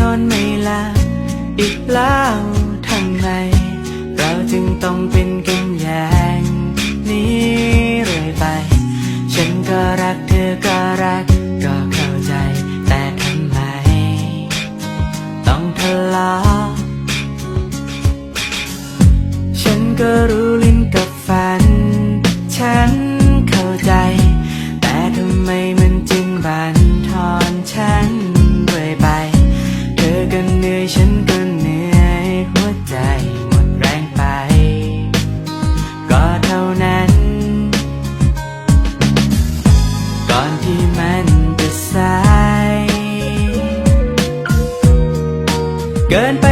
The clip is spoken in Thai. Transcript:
นอนไม่หลับอีกแล้วทำไม เราจึงต้องเป็นกันอย่างนี้เรื่อยไป ฉันก็รักเธอก็รักก็เข้าใจ แต่ทำไม ต้องทะเลาะฉันก็รู้ ก่อนที่มันจะสาย เกินไป